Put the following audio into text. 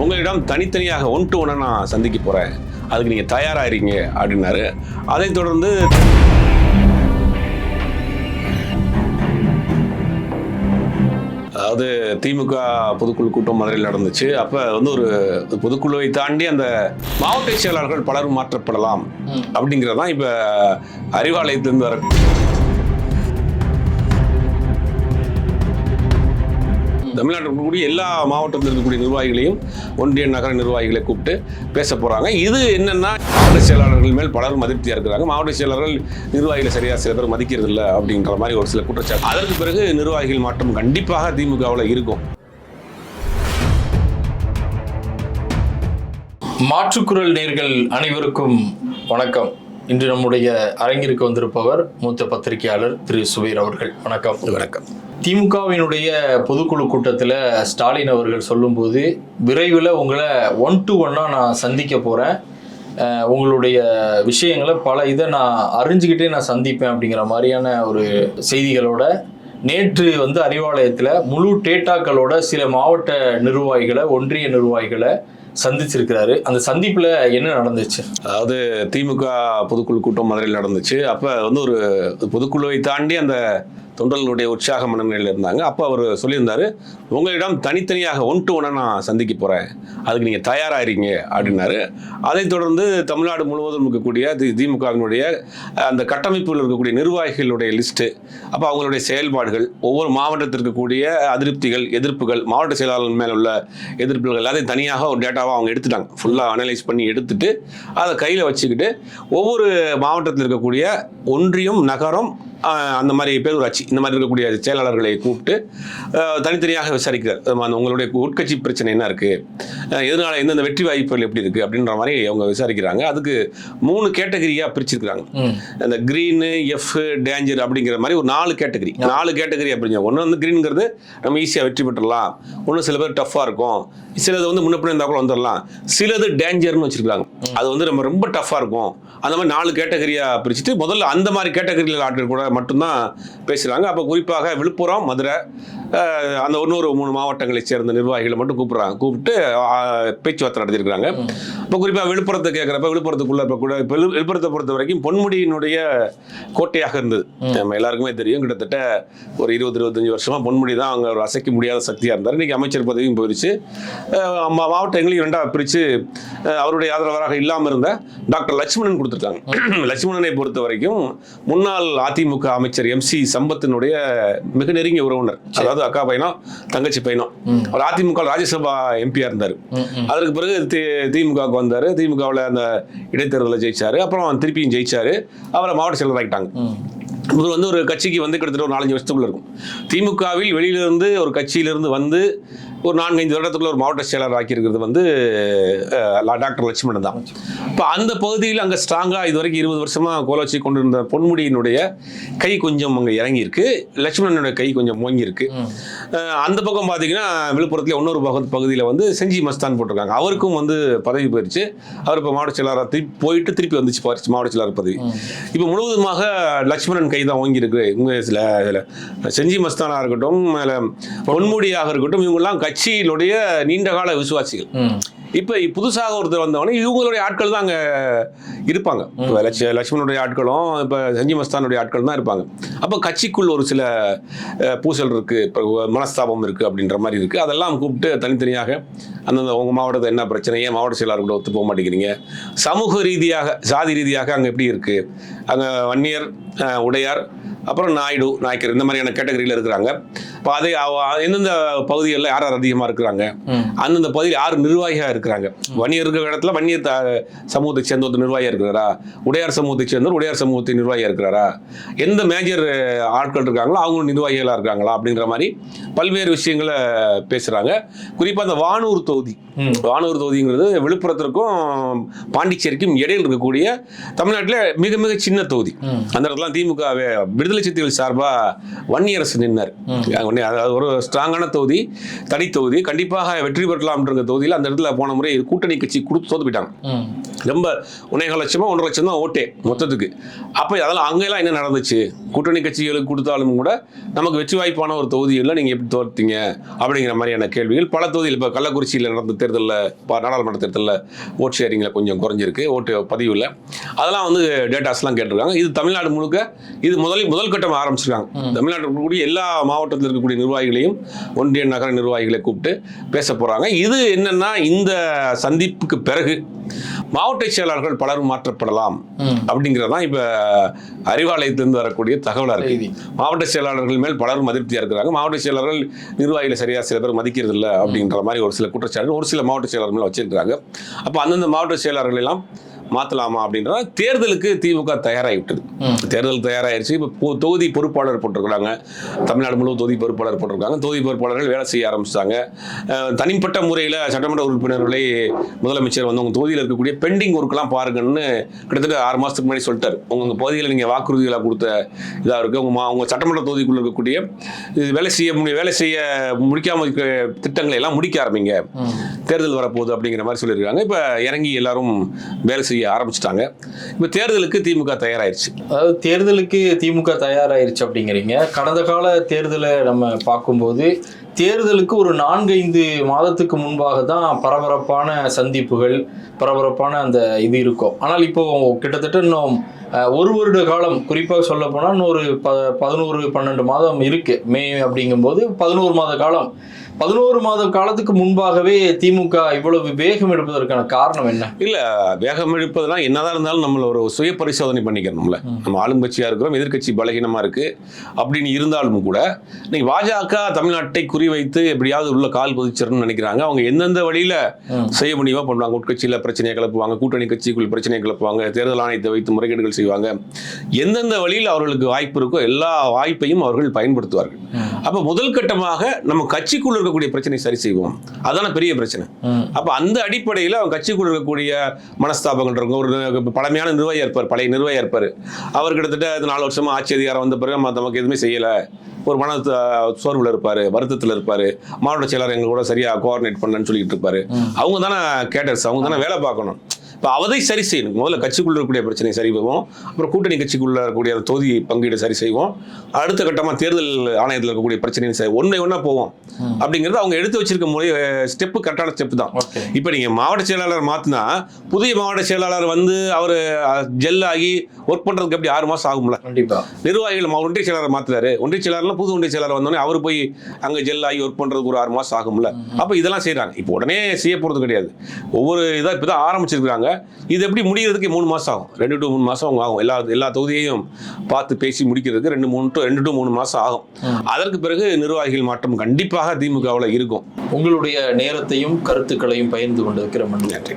உங்களிடம் தனித்தனியாக one to ஒன்னை நான் சந்திக்க போகிறேன் அதுக்கு நீங்கள் தயாராகிறீங்க அப்படின்னாரு. அதைத் தொடர்ந்து அதாவது திமுக பொதுக்குழு கூட்டம் மதுரையில் நடந்துச்சு. அப்போ வந்து ஒரு பொதுக்குழுவை தாண்டி அந்த மாவட்ட செயலாளர்கள் பலரும் மாற்றப்படலாம் அப்படிங்கிறதான் இப்போ அறிவாலயத்திலிருந்து வர தமிழ்நாட்டில் இருக்கக்கூடிய எல்லா மாவட்டத்தில் இருக்கக்கூடிய நிர்வாகிகளையும் ஒன்றிய நகர நிர்வாகிகளை கூப்பிட்டு பேச போகிறாங்க இது என்னன்னா மாவட்ட செயலாளர்கள் மேல் பலரும் அதிருப்தியாக இருக்கிறாங்க. மாவட்ட செயலாளர்கள் நிர்வாகிகளை சரியாக சில பேர் மதிக்கிறது இல்லை அப்படிங்கிற மாதிரி ஒரு சில குற்றச்சாட்டு. அதற்கு பிறகு நிர்வாகிகள் மாற்றம் கண்டிப்பாக திமுகவில் இருக்கும். மாற்றுக்குரல் நேர்கள் அனைவருக்கும் வணக்கம். இன்று நம்முடைய அரங்கிற்கு வந்திருப்பவர் மூத்த பத்திரிகையாளர் திரு சுபீர் அவர்கள். வணக்கம். வணக்கம். திமுகவினுடைய பொதுக்குழு கூட்டத்தில் ஸ்டாலின் அவர்கள் சொல்லும்போது விரைவில் உங்களை ஒன் டு ஒன்னாக நான் சந்திக்க போகிறேன் உங்களுடைய விஷயங்களை பல இதை நான் அறிஞ்சுக்கிட்டே நான் சந்திப்பேன் அப்படிங்கிற மாதிரியான ஒரு செய்திகளோட நேற்று வந்து அறிவாலயத்தில் முழு டேட்டாக்களோட சில மாவட்ட நிர்வாகிகளை ஒன்றிய நிர்வாகிகளை சந்திச்சிருக்கிறாரு. அந்த சந்திப்பில் என்ன நடந்துச்சு? அதாவது திமுக பொதுக்குழு கூட்டம் மதுரையில் நடந்துச்சு. அப்போ வந்து ஒரு பொதுக்குழுவை தாண்டி அந்த தொண்டர்களுடைய உற்சாக மனநிலையில் இருந்தாங்க. அப்போ அவர் சொல்லியிருந்தாரு உங்களிடம் தனித்தனியாக ஒன் டு ஒன்னை நான் சந்திக்க போகிறேன் அதுக்கு நீங்கள் தயாராகிறீங்க அப்படின்னாரு. அதைத் தொடர்ந்து தமிழ்நாடு முழுவதும் இருக்கக்கூடிய தி- திமுகவினுடைய அந்த கட்டமைப்பில் இருக்கக்கூடிய நிர்வாகிகளுடைய லிஸ்ட்டு அப்போ அவங்களுடைய செயல்பாடுகள் ஒவ்வொரு மாவட்டத்தில் இருக்கக்கூடிய அதிருப்திகள் எதிர்ப்புகள் மாவட்ட செயலாளர் மேலே உள்ள எதிர்ப்புகள் எல்லாத்தையும் தனியாக ஒரு டேட்டாவாக அவங்க எடுத்துட்டாங்க. ஃபுல்லாக அனலைஸ் பண்ணி எடுத்துட்டு அதை கையில் வச்சுக்கிட்டு ஒவ்வொரு மாவட்டத்தில் இருக்கக்கூடிய ஒன்றியம் நகரம் அந்த மாதிரி பேரூராட்சி இந்த மாதிரி இருக்கக்கூடிய செயலாளர்களை கூப்பிட்டு தனித்தனியாக விசாரிக்கிறார். அந்த உங்களுடைய உட்கட்சி பிரச்சனை என்ன இருக்குது எதனால எந்தெந்த வெற்றி வாய்ப்புகள் எப்படி இருக்குது அப்படின்ற மாதிரி அவங்க விசாரிக்கிறாங்க. அதுக்கு மூணு கேட்டகரியாக பிரிச்சிருக்கிறாங்க. அந்த க்ரீனு எஃப் டேஞ்சர் அப்படிங்கிற மாதிரி ஒரு நாலு கேட்டகரி. நாலு கேட்டகரி அப்படிங்க. ஒன்று வந்து க்ரீனுங்கிறது நம்ம ஈஸியாக வெற்றி பெற்றலாம். ஒன்று சில பேர் டஃப்பாக இருக்கும். சிலது வந்து முன்ன பின்ன இருந்தால் கூட வந்துடலாம் சிலது டேஞ்சர்னு வச்சிருக்காங்க அது வந்து நம்ம ரொம்ப டஃப்பாக இருக்கும். அந்த மாதிரி நாலு கேட்டகரியாக பிரிச்சுட்டு முதல்ல அந்த மாதிரி கேட்டகரியில் ஆட்கள் கூட மட்டும்தான் பேசுகிறாங்க அப்போ குறிப்பாக விழுப்புரம் மதுரை அந்த இன்னொரு மூணு மாவட்டங்களைச் சேர்ந்த நிர்வாகிகளை மட்டும் கூப்பிட்றாங்க. கூப்பிட்டு பேச்சுவார்த்தை நடத்தியிருக்கிறாங்க. இப்போ குறிப்பாக விழுப்புரத்தை கேட்குறப்ப விழுப்புரத்துக்குள்ள இப்போ கூட இப்போ விழு- விழுப்புரத்தை பொறுத்த வரைக்கும் பொன்முடியினுடைய கோட்டையாக இருந்தது. நம்ம எல்லாருக்குமே தெரியும். கிட்டத்தட்ட ஒரு இருபது இருபத்தஞ்சு வருஷமா பொன்முடி தான் அங்கே ஒரு அசைக்க முடியாத சக்தியாக இருந்தார். இன்னைக்கு அமைச்சர் பதவியும் போயிடுச்சு மாவட்டங்களையும் ரெண்டாக பிரித்து அவருடைய ஆதரவாளராக இல்லாமல் இருந்த டாக்டர் லட்சுமணன் கொடுத்துருக்காங்க. லட்சுமணனை பொறுத்த வரைக்கும் முன்னாள் அதிமுக அமைச்சர் எம்சி சம்பத்தினுடைய மிக நெருங்கிய உறவினர். அதாவது அக்கா பையனும் தங்கச்சி பையனும். அவர் அதிமுக ராஜ்யசபா எம்பியா இருந்தார். அதற்கு பிறகு திமுகவுக்கு வந்தார். திமுகவில் அந்த இடைத்தேர்தலில் ஜெயிச்சாரு. அப்புறம் திருப்பியும் ஜெயிச்சாரு. அவரை மாவட்ட செயலர் ஆகிட்டாங்க இவர் வந்து ஒரு கட்சிக்கு வந்து கிட்டத்தட்ட ஒரு நாலஞ்சு வருஷத்துக்குள்ள இருக்கும். திமுகவில் வெளியிலிருந்து ஒரு கட்சியிலிருந்து வந்து ஒரு நான்கைந்து வருடத்துக்குள்ள ஒரு மாவட்ட செயலர் ஆக்கியிருக்கிறது வந்து டாக்டர் லட்சுமணன் தான். இப்போ அந்த பகுதியில் அங்கே ஸ்ட்ராங்காக இது வரைக்கும் இருபது வருஷமாக கோலோச்சி கொண்டிருந்த பொன்முடியினுடைய கை கொஞ்சம் அங்கே இறங்கியிருக்கு. லட்சுமணனுடைய கை கொஞ்சம் ஓங்கியிருக்கு அஹ், அந்த பக்கம் பார்த்தீங்கன்னா விழுப்புரத்தில் இன்னொரு பகு பகுதியில் வந்து செஞ்சி மஸ்தான் போட்டிருக்காங்க. அவருக்கும் வந்து பதவி போயிடுச்சு அவர் இப்போ மாவட்ட செயலாளராக திருப்பி போயிட்டு திருப்பி வந்துச்சு பாரு- மாவட்ட செயலாளர் பதவி. இப்போ முழுவதுமாக லட்சுமணன் கை தான் ஓங்கி இருக்கு இவங்க சில செஞ்சி மஸ்தானாக இருக்கட்டும் பொன்முடியாக இருக்கட்டும் இவங்கெல்லாம் கட்சியினுடைய நீண்டகால விசுவாசிகள். இப்போ புதுசாக ஒருத்தர் வந்தவொடனே இவங்களுடைய ஆட்கள் தான் அங்கே இருப்பாங்க. இப்போ லட்ச லட்சுமணனுடைய ஆட்களும் இப்போ செஞ்சி மஸ்தானுடைய ஆட்கள் தான் இருப்பாங்க. அப்போ கட்சிக்குள் ஒரு சில பூசல் இருக்குது இப்போ மனஸ்தாபம் இருக்குது அப்படின்ற மாதிரி இருக்குது அதெல்லாம் கூப்பிட்டு தனித்தனியாக அந்தந்த உங்கள் மாவட்டத்தில் என்ன பிரச்சனை? ஏன் மாவட்ட செயலாளர் கூட ஒத்து போக மாட்டேங்கிறீங்க? சமூக ரீதியாக சாதி ரீதியாக அங்கே எப்படி இருக்குது அங்கே வன்னியர் உடையார் அப்புறம் நாயுடு நாயக்கர் இந்த மாதிரியான கேட்டகரியில் இருக்கிறாங்க. இப்போ அதை எந்தெந்த பகுதிகளில் யார் யார் அதிகமாக இருக்கிறாங்க. அந்தந்த பகுதியில் யார் நிர்வாகியாக இருக்கிறாங்க? வன்னியர் இருக்கிற இடத்துல வன்னியர் சமூகத்தை சேர்ந்த ஒரு நிர்வாகியாக இருக்கிறாரா? உடையார் சமூகத்தை சேர்ந்தவர் உடையார் சமூகத்தின் நிர்வாகியாக இருக்கிறாரா? எந்த மேஜர் ஆட்கள் இருக்காங்களோ அவங்க நிர்வாகிகளாக இருக்காங்களா அப்படிங்கிற மாதிரி பல்வேறு விஷயங்களை பேசுகிறாங்க குறிப்பாக அந்த வானூர் தொகுதி. வானூர் தொகுதிங்கிறது விழுப்புரத்திற்கும் பாண்டிச்சேரிக்கும் இடையில் இருக்கக்கூடிய தமிழ்நாட்டில் மிக மிக சின்ன தொகுதி. அந்த இடத்துல திமுக விடுதலை சிறுத்தைகள் சார்பாக வன்னியரசு நின்னார். அதாவது ஒரு ஸ்ட்ராங்கான தொகுதி தனி தொகுதி கண்டிப்பாக வெற்றி பெறலாம்ன்ற தொகுதியில் அந்த இடத்துல போன முறை கூட்டணி கட்சி கொடுத்து தோத்து போயிட்டாங்க. ரொம்ப ஒன்றேகால் லட்சமா ஒன்றரை லட்சம் தான் ஓட்டே மொத்தத்துக்கு. அப்போ அதெல்லாம் அங்கெல்லாம் என்ன நடந்துச்சு? கூட்டணி கட்சிகளுக்கு கொடுத்தாலும் கூட நமக்கு வெற்றி வாய்ப்பான ஒரு தொகுதியில் நீங்கள் எப்படி தோர்த்தீங்க அப்படிங்கிற மாதிரியான கேள்விகள் பல தொகுதியில் இப்போ கள்ளக்குறிச்சியில் நடந்த தேர்தலில் நாடாளுமன்ற தேர்தலில் ஓட் ஷேரிங்கில் கொஞ்சம் குறைஞ்சிருக்கு. ஓட்டு பதிவில் அதெல்லாம் வந்து டேட்டாஸ்லாம் கேட்டிருக்காங்க. இது தமிழ்நாடு முழுக்க இது முதலில் முதல் கட்டம் ஆரம்பிச்சிருக்காங்க. தமிழ்நாட்டில் இருக்கக்கூடிய எல்லா மாவட்டத்தில் இருக்கக்கூடிய நிர்வாகிகளையும் ஒன்றிய நகர நிர்வாகிகளை கூப்பிட்டு பேச போகிறாங்க இது என்னன்னா இந்த சந்திப்புக்கு பிறகு மாவட்ட செயலாளர்கள் பலரும் மாற்றப்படலாம் ம். அப்படிங்கிறது தான் இப்போ அறிவாலயத்திலிருந்து வரக்கூடிய தகவலாக இருக்கு. மாவட்ட செயலாளர்கள் மேல் பலரும் அதிருப்தியாக இருக்கிறாங்க. மாவட்ட செயலாளர்கள் நிர்வாகிகளை சரியாக சில பேர் மதிக்கிறது இல்லை அப்படின்ற மாதிரி ஒரு சில குற்றச்சாட்டு ஒரு சில மாவட்ட செயலாளர்கள் மேல வச்சிருக்காங்க அப்போ அந்தந்த மாவட்ட செயலாளர்கள் எல்லாம் மாற்றலாமா அப்படின்ற தேர்தலுக்கு திமுக தயாராகி விட்டது ம். தேர்தல் தயாராகிருச்சு. இப்போ தொகுதி பொறுப்பாளர் போட்டிருக்கிறாங்க. தமிழ்நாடு முழு தொகுதி பொறுப்பாளர் போட்டிருக்காங்க. தொகுதி பொறுப்பாளர்கள் வேலை செய்ய ஆரம்பிச்சிட்டாங்க. தனிப்பட்ட முறையில் சட்டமன்ற உறுப்பினர்களை முதலமைச்சர் வந்து உங்கள் தொகுதியில் இருக்கக்கூடிய பெண்டிங் ஒர்க்கெலாம் பாருங்கன்னு கிட்டத்தட்ட ஆறு மாதத்துக்கு முன்னாடி சொல்லிட்டார். உங்கள் பகுதியில் நீங்கள் வாக்குறுதிகளாக கொடுத்த இதாக இருக்குது உங்கள் மா உங்கள் சட்டமன்ற தொகுதிக்குள்ள இருக்கக்கூடிய இது வேலை செய்ய முடிய வேலை செய்ய முடிக்காமல் இருக்க திட்டங்களை எல்லாம் முடிக்க ஆரம்பிங்க. தேர்தல் வரப்போகுது அப்படிங்கிற மாதிரி சொல்லியிருக்காங்க. இப்போ இறங்கி எல்லாரும் வேலை செய்ய ஆரம்பிச்சிட்டாங்க. இப்போ தேர்தலுக்கு திமுக தயாராயிருச்சு. அதாவது தேர்தலுக்கு திமுக தயாராயிருச்சு அப்படிங்கிறீங்க. கடந்த கால தேர்தலை நம்ம பார்க்கும்போது தேர்தலுக்கு ஒரு நான்கைந்து மாதத்துக்கு முன்பாக தான் பரபரப்பான சந்திப்புகள் பரபரப்பான அந்த இது இருக்கும். ஆனால் இப்போ கிட்டத்தட்ட இன்னும் ஒரு வருட காலம் குறிப்பாக சொல்ல போனால் இன்னும் ஒரு ப பதினோரு பன்னெண்டு மாதம் இருக்குது மே அப்படிங்கும்போது பதினோரு மாத காலம். பதினோரு மாத காலத்துக்கு முன்பாகவே திமுக இவ்வளவு வேகம் எடுப்பதற்கான காரணம் என்ன? இல்ல வேகம் இழுப்பதெல்லாம் என்னதான் இருந்தாலும் நம்மள ஒரு சுய பரிசோதனை பண்ணிக்கணும்ல. நம்ம ஆளுங்கட்சியா இருக்கிறோம் எதிர்க்கட்சி பலகீனமா இருக்கு. அப்படின்னு இருந்தாலும் கூட இன்னைக்கு பாஜக தமிழ்நாட்டை குறிவைத்து எப்படியாவது உள்ள கால் பதிச்சிடணும்னு நினைக்கிறாங்க. அவங்க எந்தெந்த வழியில. செய்ய முடியுமோ பண்ணுவாங்க. உட்கட்சியில பிரச்சனையை கிளப்புவாங்க கூட்டணி கட்சிக்குள் பிரச்சனையை கிளப்புவாங்க தேர்தல் ஆணையத்தை வைத்து முறைகேடுகள் செய்வாங்க. எந்தெந்த வழியில் அவர்களுக்கு வாய்ப்பு இருக்கோ எல்லா வாய்ப்பையும் அவர்கள் பயன்படுத்துவார்கள். அப்ப முதல் கட்டமாக நம்ம கட்சிக்குள்ள இருக்கக்கூடிய பிரச்சனை சரி செய்வோம். அதான பெரிய பிரச்சனை. அப்ப அந்த அடிப்படையில் அவன் கட்சிக்குள்ள இருக்கக்கூடிய மனஸ்தாபங்கள் இருக்கும். ஒரு பழமையான நிர்வாகியா இருப்பார் பழைய நிர்வாகியா இருப்பார். அவர் கிட்டத்தட்ட நாலு வருஷமா ஆட்சி அதிகாரம் வந்த பிறகு நம்ம நமக்கு எதுவுமே செய்யல. ஒரு மன சோர்வுல இருப்பாரு வருத்தத்தில் இருப்பாரு. மாவட்ட செயலர் எங்க கூட சரியா கோஆர்டினேட் பண்ணலன்னு சொல்லிட்டு இருப்பாரு. அவங்க தானே கேட்டர்ஸ் அவங்க தானே வேலை பார்க்கணும். இப்போ அதை சரி செய்யணும். முதல்ல கட்சிக்குள்ள இருக்கக்கூடிய பிரச்சனையை சரி செய்வோம். அப்புறம் கூட்டணி கட்சிக்குள்ள இருக்கக்கூடிய தொகுதி பங்கீடு சரி செய்வோம். அடுத்த கட்டமாக தேர்தல் ஆணையத்தில் இருக்கக்கூடிய பிரச்சனையும் சரி ஒன்றை ஒன்றா போவோம். அப்படிங்கிறது அவங்க எடுத்து வச்சிருக்க முறை ஸ்டெப்பு கரெக்டான ஸ்டெப் தான். இப்போ நீங்கள் மாவட்ட செயலாளர் மாற்றினா புதிய மாவட்ட செயலாளர் வந்து அவர் ஜெல் ஆகி ஒர்க் பண்ணுறதுக்கு எப்படி ஆறு மாதம் ஆகும்ல? நிர்வாகிகள் ஒன்றிய செயலாளர் மாத்துறாரு. ஒன்றிய செயலாளர்லாம் புது ஒன்றிய செயலாளர் வந்தோடனே அவர் போய் அங்கே ஜெல் ஆகி ஒர்க் பண்ணுறதுக்கு ஒரு ஆறு மாதம் ஆகும்ல. அப்போ இதெல்லாம் செய்கிறாங்க இப்போ உடனே செய்ய போகிறது கிடையாது. ஒவ்வொரு இதாக இப்போ தான் ஆரம்பிச்சிருக்காங்க இது எப்படி முடிகிறதுக்கு மூணு மாதம் ஆகும். ரெண்டு டு மூணு மாதம் ஆகும். எல்லா எல்லா தொகுதியையும் பார்த்து பேசி முடிக்கிறதுக்கு ரெண்டு மூணு டு ரெண்டு டு மூணு மாதம் ஆகும். அதற்கு பிறகு நிர்வாகிகள் மாற்றம் கண்டிப்பாக திமுகவில் இருக்கும். உங்களுடைய நேரத்தையும் கருத்துக்களையும் பகிர்ந்து கொண்டிருக்கிற மணி நன்றி.